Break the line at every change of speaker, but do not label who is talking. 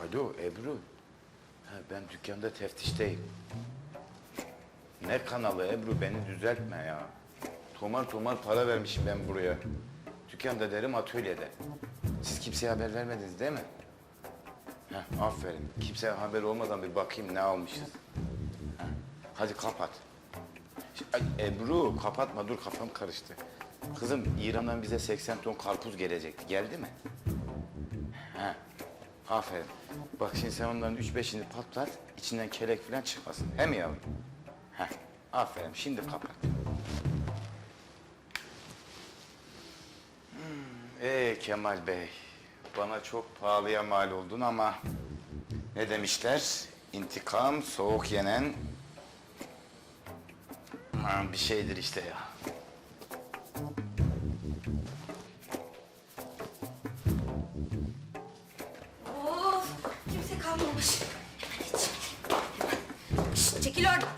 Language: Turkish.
Alo Ebru. Ha, ben dükkanda teftişteyim. Ne kanalı Ebru beni düzeltme ya. Tomar tomar para vermişim ben buraya. Dükkanda derim atölyede. Siz kimseye haber vermediniz değil mi? Heh, aferin. Kimseye haber olmadan bir bakayım ne almışız. Heh, hadi kapat. Ay, Ebru kapatma dur kafam karıştı. Kızım İran'dan bize 80 ton karpuz gelecekti. Geldi mi? He. Aferin. Bak şimdi sen onların üç beşini patlat, içinden kelek falan çıkmasın. He mi yavrum? He. Aferin. Şimdi kapat. Hmm. Ee Kemal Bey, bana çok pahalıya mal oldun ama ne demişler? İntikam soğuk yenen bir şeydir işte ya.
Of kimse kalmamış. Hemen içeyim. Şşt, çekil oradan.